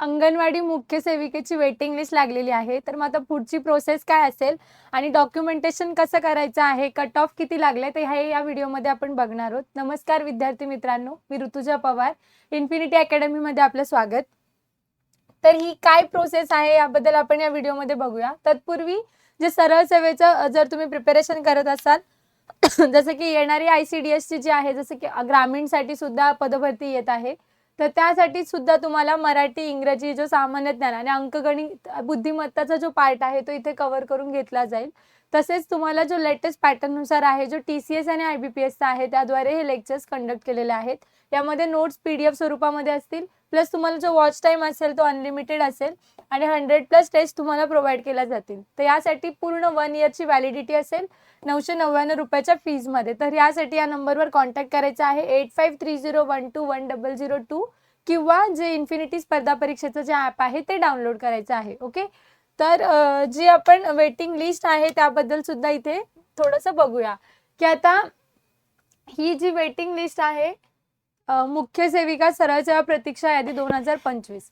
अंगणवाडी मुख्य सेविकेची waiting list लागलेली आहे. तर मग आता पुढची प्रोसेस काय असेल? आणि डॉक्युमेंटेशन कसं करायचं आहे? कट ऑफ किती लागले? ते हे या व्हिडिओमध्ये आपण बघणार आहोत. नमस्कार विद्यार्थी मित्रांनो मी ऋतुजा पवार इन्फिनिटी अकॅडमीमध्ये आपलं स्वागत. तर ही काय प्रोसेस आहे याबद्दल आपण या व्हिडिओमध्ये बघूया. तत्पूर्वी जे सरळ सेवेचं जर तुम्ही प्रिपेरेशन करत असाल जसं की येणारी आय सी डी एसची जी आहे जसं की ग्रामीणसाठी सुद्धा पदभरती येत आहे. तर त्यासाठी सुद्धा तुम्हाला मराठी इंग्रजी जो सामान्य ज्ञान आणि अंकगणित बुद्धिमत्ताचा जो पार्ट आहे तो इथे कव्हर करून घेतला जाईल. तसेच तुम्हाला जो लेटेस्ट पॅटर्ननुसार आहे जो टी सी एस आणि आय बी पी एसचा आहे त्याद्वारे हे लेक्चर्स कंडक्ट केलेले आहेत. यामध्ये नोट्स पी डी एफ स्वरूपामध्ये असतील प्लस तुम्हाला जो वॉच टाईम असेल तो अनलिमिटेड असेल आणि हंड्रेड प्लस टेस्ट तुम्हाला प्रोव्हाइड केल्या जातील. तर यासाठी पूर्ण वन इयरची व्हॅलिडिटी असेल नऊशे नव्याण्णव रुपयाच्या फीजमध्ये तर यासाठी या नंबरवर कॉन्टॅक्ट करायचा आहे eight five three zero one two one double zero two किंवा जे इन्फिनिटी स्पर्धा परीक्षेचं जे ॲप आहे ते डाउनलोड करायचं आहे ओके तर जी आपण वेटिंग लिस्ट आहे त्याबद्दल सुद्धा इथे थोडंसं बघूया. की आता ही जी वेटिंग लिस्ट आहे मुख्य सेविका सरळ सेवा प्रतीक्षा यादी दोन हजार पंचवीस.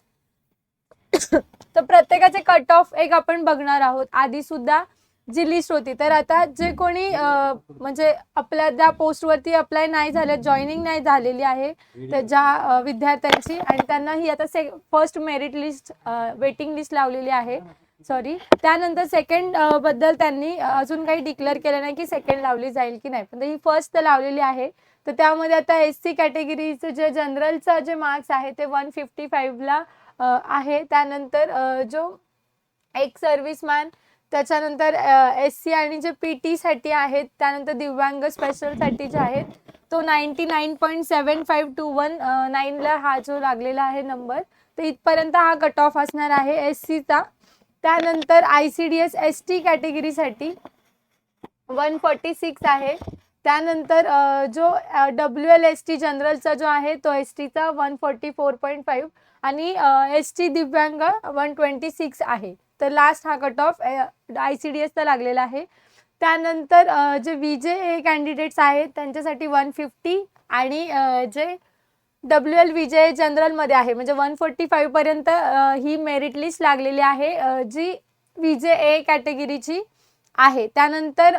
तर प्रत्येकाचे कट ऑफ एक आपण बघणार आहोत. आधी सुद्धा जी लिस्ट होती तर आता जे कोणी म्हणजे आपल्या त्या पोस्टवरती अप्लाय नाही झाले जॉईनिंग नाही झालेली आहे तर ज्या विद्यार्थ्यांची आणि त्यांना ही आता say first merit list waiting list लावलेली आहे. सॉरी त्यानंतर सेकंडबद्दल त्यांनी अजून काही डिक्लेअर केलं नाही की सेकंड लावली जाईल की नाही. पण ही फर्स्ट तर लावलेली आहे. तर त्यामध्ये आता एस सी कॅटेगरीचं जे जनरलचं जे मार्क्स आहे ते वन फिफ्टी फाईव्हला आहे. त्यानंतर जो एक सर्व्हिसमॅन त्याच्यानंतर एस सी आणि जे पी टीसाठी आहेत त्यानंतर दिव्यांग स्पेशलसाठी जे आहेत तो ninety nine point seven five two one नाईनला हा जो लागलेला आहे नंबर तर इथपर्यंत हा कट ऑफ असणार आहे एस सीचा त्यानंतर I C D S S T कॅटेगरीसाठी one forty six आहे. त्यानंतर जो डब्ल्यू एल एस टी जनरलचा जो आहे तो एस टीचा one forty four point five आणि एस टी दिव्यांग वन ट्वेंटी सिक्स आहे. तर लास्ट हा cut off I C D एसचा लागलेला आहे. त्यानंतर जे व्ही जे कॅन्डिडेट्स आहेत त्यांच्यासाठी वन फिफ्टी आणि जे डब्ल्यू एल विजय जे जनरलमध्ये आहे. म्हणजे वन फोर्टी फाईव्हपर्यंत ही मेरिट लिस्ट लागलेली आहे. जी विजय जे ए कॅटेगरीची आहे. त्यानंतर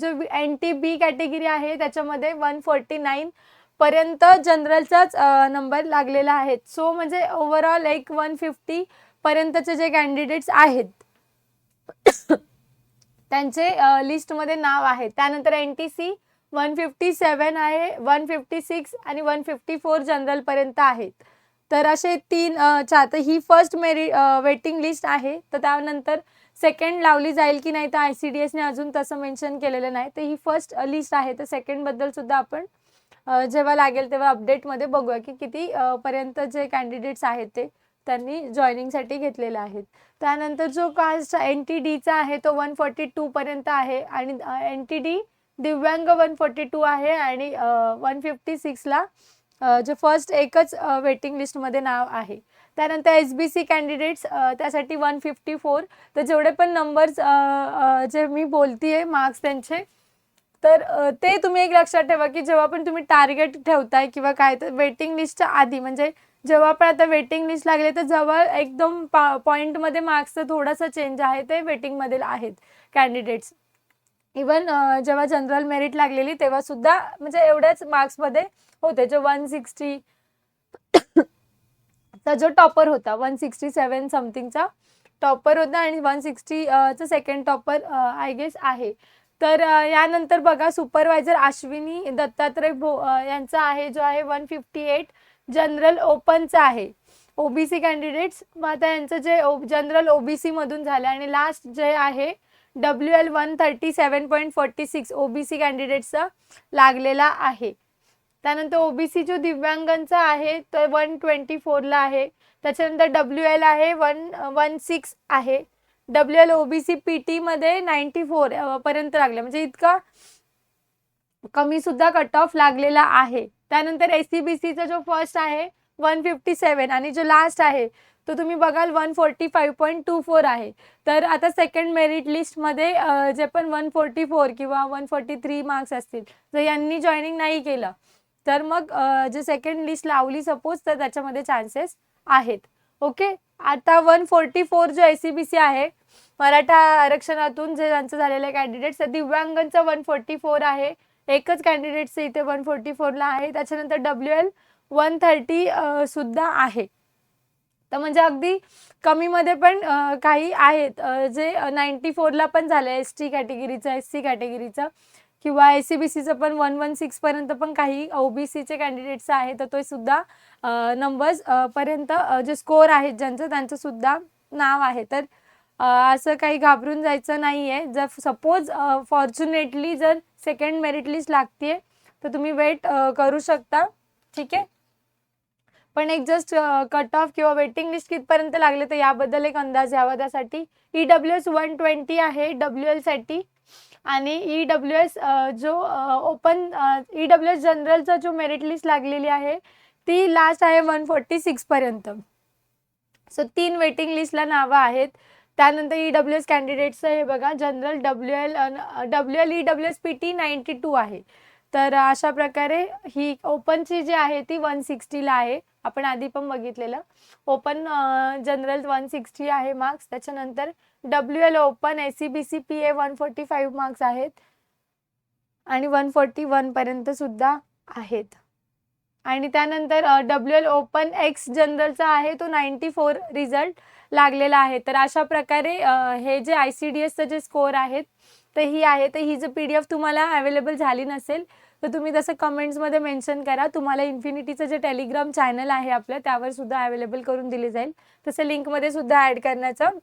जो एन टी बी कॅटेगरी आहे त्याच्यामध्ये वन फोर्टी नाईन पर्यंत जनरलचाच नंबर लागलेला आहे. सो म्हणजे ओव्हरऑल एक वन फिफ्टी पर्यंतचे जे कॅन्डिडेट्स आहेत त्यांचे लिस्टमध्ये नाव आहे. त्यानंतर N T C one fifty seven आहे वन फिफ्टी सिक्स आणि वन फिफ्टी फोर जनरलपर्यंत आहेत. तर असे तीन अ, चार तर ही फर्स्ट मेरी वेटिंग लिस्ट आहे. तर त्यानंतर सेकंड लावली जाईल की नाही तर आय सी डी एसने अजून तसं मेन्शन केलेलं नाही. तर ही फर्स्ट लिस्ट आहे. तर सेकंडबद्दल सुद्धा आपण जेव्हा लागेल तेव्हा अपडेटमध्ये बघूया की किती पर्यंत जे कॅन्डिडेट्स आहेत ते त्यांनी जॉईनिंगसाठी घेतलेले आहेत. त्यानंतर जो कास्ट एन टी डीचा आहे तो वन फोर्टी टूपर्यंत आहे. आणि एन टी डी दिव्यांग वन फोर्टी टू आहे आणि वन फिफ्टी सिक्सला जे फर्स्ट एकच वेटिंग लिस्टमध्ये नाव आहे. त्यानंतर एस बी सी कॅन्डिडेट्स त्यासाठी वन फिफ्टी फोर तर जेवढे पण नंबर्स जे मी बोलतीये मार्क्स त्यांचे तर ते तुम्ही एक लक्षात ठेवा की जेव्हा पण तुम्ही टार्गेट ठेवताय किंवा काय तर वेटिंग लिस्टच्या आधी म्हणजे जेव्हा पण आता वेटिंग लिस्ट लागले तर जवळ एकदम पा पॉईंटमध्ये मार्क्सचं थोडंसं चेंज आहे ते वेटिंगमध्ये आहेत कॅन्डिडेट्स इवन जेव्हा जनरल मेरिट लागलेली तेव्हा सुद्धा म्हणजे एवढ्याच मार्क्समध्ये होते. जे वन सिक्स्टी चा जो टॉपर होता वन सिक्स्टी सेवन समथिंगचा टॉपर होता आणि वन सिक्स्टी चा सेकंड टॉपर आय गेस आहे. तर यानंतर बघा सुपरवायझर अश्विनी दत्तात्रय भो यांचा आहे जो आहे वन फिफ्टी एट जनरल ओपनचा आहे. ओबीसी कॅन्डिडेट्स मग आता यांचं जे ओ जनरल ओ बी सीमधून झालं आणि लास्ट जे आहे W L one thirty seven point forty six OBC कॅन्डिडेट्सचा लागलेला आहे. त्यानंतर ओबीसी जो दिव्यांगांचा आहे तो वन ट्वेंटी फोरला आहे. त्याच्यानंतर डब्ल्यू एल आहे वन वन सिक्स आहे. डब्ल्यू एल ओबीसी पी टीमध्ये नाईन्टी फोर पर्यंत लागले. म्हणजे इतका कमी सुद्धा कट ऑफ लागलेला आहे. त्यानंतर एस सी बी सीचा जो फर्स्ट आहे वन फिफ्टी सेवन आणि जो लास्ट आहे तो तुम्ही बघाल one forty five point two four आहे. तर आता सेकंड मेरिट लिस्टमध्ये जे पण वन फोर्टी फोर किंवा वन फोर्टी थ्री मार्क्स असतील जर यांनी जॉईनिंग नाही केलं तर मग जे सेकंड लिस्ट लावली सपोज तर त्याच्यामध्ये चान्सेस आहेत. ओके आता वन फोर्टी फोर जो एस सी बी सी आहे मराठा आरक्षणातून जे ज्यांचं झालेलं आहे कॅन्डिडेट्स दिव्यांगांचं वन फोर्टी फोर आहे. एकच कॅन्डिडेट्स इथे वन फोर्टी फोरला आहे. त्याच्यानंतर डब्ल्यू एल वन थर्टी सुद्धा आहे. तर म्हणजे अगदी कमीमध्ये पण काही आहेत जे नाईन्टी फोरला पण झालं एस टी कॅटेगरीचं एस सी कॅटेगरीचं किंवा एस सी बी सीचं पण वन वन सिक्सपर्यंत पण काही ओ बी सीचे कॅन्डिडेट्स आहे तर तो सुद्धा नंबर्स पर्यंत जे स्कोअर आहेत ज्यांचं त्यांचं सुद्धा नाव आहे. तर असं काही घाबरून जायचं नाही आहे जर सपोज फॉर्च्युनेटली जर सेकंड मेरिट लिस्ट लागते तर तुम्ही वेट करू शकता. ठीक आहे? पण एक जस्ट कट ऑफ किंवा वेटिंग लिस्ट कितपर्यंत लागले तर याबद्दल एक अंदाज यावा त्यासाठी. E W S one twenty आहे डब्ल्यू एलसाठी आणि ई डब्ल्यू एस जो ओपन ई डब्ल्यू एस जनरलचा जो मेरिट लिस्ट लागलेली आहे ती लास्ट आहे वन फोर्टी सिक्सपर्यंत सो तीन वेटिंग लिस्टला नावं आहेत. त्यानंतर ई डब्ल्यू एस कॅन्डिडेट्सचं हे बघा general W L W L E W S P T ninety two आहे. तर अशा प्रकारे ही ओपनची जी आहे ती वन सिक्स्टीला आहे. आपण आधी पण बघितलेलं. ओपन जनरल वन सिक्स्टी आहे मार्क्स त्याच्यानंतर W L open S C B C P A one forty five marks आहेत. आणि वन फोर्टी वनपर्यंत सुद्धा आहेत. आणि त्यानंतर डब्ल्यू एल ओपन एक्स जनरलचा आहे तो नाईन्टी फोर रिझल्ट लागलेला आहे. तर अशा प्रकारे हे जे आय सी डी एसचं जे स्कोअर आहेत तर ही आहे. तर ही जर पी डी एफ तुम्हाला अवेलेबल झाली नसेल तर तुम्ही तसं कमेंट्समध्ये मेन्शन करा तुम्हाला इन्फिनिटीचं जे टेलिग्राम चॅनल आहे आपलं त्यावर सुद्धा अवेलेबल करून दिली जाईल. तसं लिंकमध्ये सुद्धा ॲड करण्याचं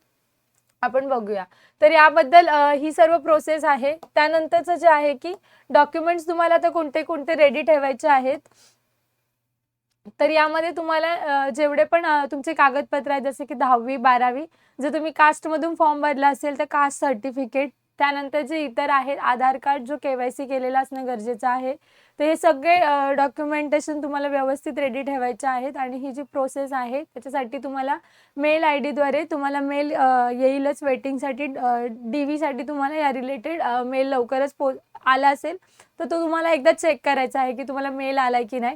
आपण बघूया. तर याबद्दल ही सर्व प्रोसेस आहे. त्यानंतरचं जे आहे की डॉक्युमेंट्स तुम्हाला आता कोणते कोणते रेडी ठेवायचे आहेत तर यामध्ये तुम्हाला जेवढे पण तुमचे कागदपत्र आहेत जसे की दहावी बारावी जर तुम्ही कास्टमधून फॉर्म भरला असेल तर कास्ट सर्टिफिकेट त्यानंतर जे इतर आहेत आधार कार्ड जो के वाय सी केलेला असणं गरजेचं आहे तर हे सगळे डॉक्युमेंटेशन तुम्हाला व्यवस्थित रेडी ठेवायचे आहेत आणि ही जी प्रोसेस आहे त्याच्यासाठी तुम्हाला मेल आय डीद्वारे तुम्हाला मेल येईलच वेटिंगसाठी डी व्हीसाठी तुम्हाला या रिलेटेड मेल लवकरच पो आला असेल तर तो तुम्हाला एकदा चेक करायचा आहे की तुम्हाला मेल आला की नाही.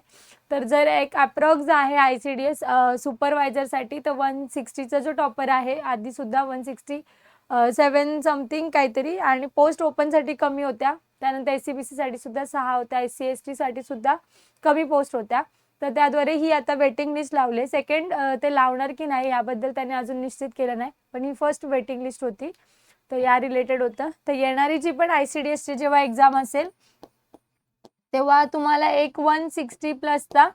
तर जर एक अप्रॉक्स आहे आय सी डी एस सुपरवायझरसाठी तर वन सिक्स्टीचा जो टॉपर आहे आधीसुद्धा वन सिक्स्टी सेवन समथिंग काहीतरी आणि पोस्ट ओपनसाठी कमी होत्या. त्यानंतर एस सी बी सीसाठी सुद्धा सहा होत्या एस सी एस टीसाठी सुद्धा कमी पोस्ट होत्या. तर त्याद्वारे ही आता वेटिंग लिस्ट लावले सेकंड ते लावणार की नाही याबद्दल त्याने अजून निश्चित केलं नाही. पण ही फर्स्ट वेटिंग लिस्ट होती. तर या रिलेटेड होतं. तर येणारी जी पण आय सी डी एसची जेव्हा एक्झाम असेल तेव्हा तुम्हाला एक वन सिक्स्टी प्लसचा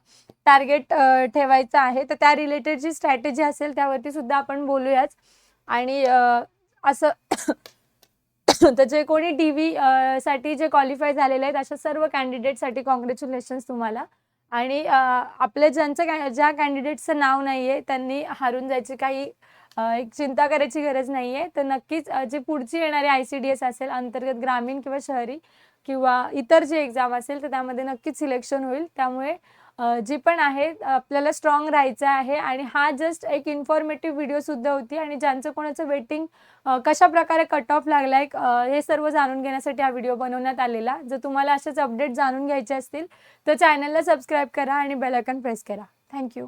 टार्गेट ठेवायचा आहे. तर त्या रिलेटेड जी स्ट्रॅटेजी असेल त्यावरती सुद्धा आपण बोलूयाच. आणि असं तर जे कोणी डी व्ही साठी जे क्वालिफाय झालेले आहेत अशा सर्व कॅन्डिडेटसाठी कॉंग्रॅच्युलेशन्स तुम्हाला. आणि अ, आपल्या ज्यांचं ज्या कॅन्डिडेटचं नाव नाही आहे त्यांनी हारून जायची काही एक चिंता करायची गरज नाही आहे तर नक्कीच जे पुढची येणारी आय सी डी एस असेल अंतर्गत ग्रामीण किंवा शहरी किंवा इतर जे एक्झाम असेल तर त्यामध्ये नक्कीच सिलेक्शन होईल. त्यामुळे जी पण आहे आपल्याला स्ट्रॉंग राहायचं आहे आणि हा जस्ट एक इन्फॉर्मेटिव्ह व्हिडिओसुद्धा होती आणि ज्यांचं कोणाचं वेटिंग कशा प्रकारे कट ऑफ लागला आहे हे सर्व जाणून घेण्यासाठी हा व्हिडिओ बनवण्यात आलेला. जर तुम्हाला असेच अपडेट जाणून घ्यायचे असतील तर चॅनलला सबस्क्राईब करा आणि बेलायकन प्रेस करा. थँक्यू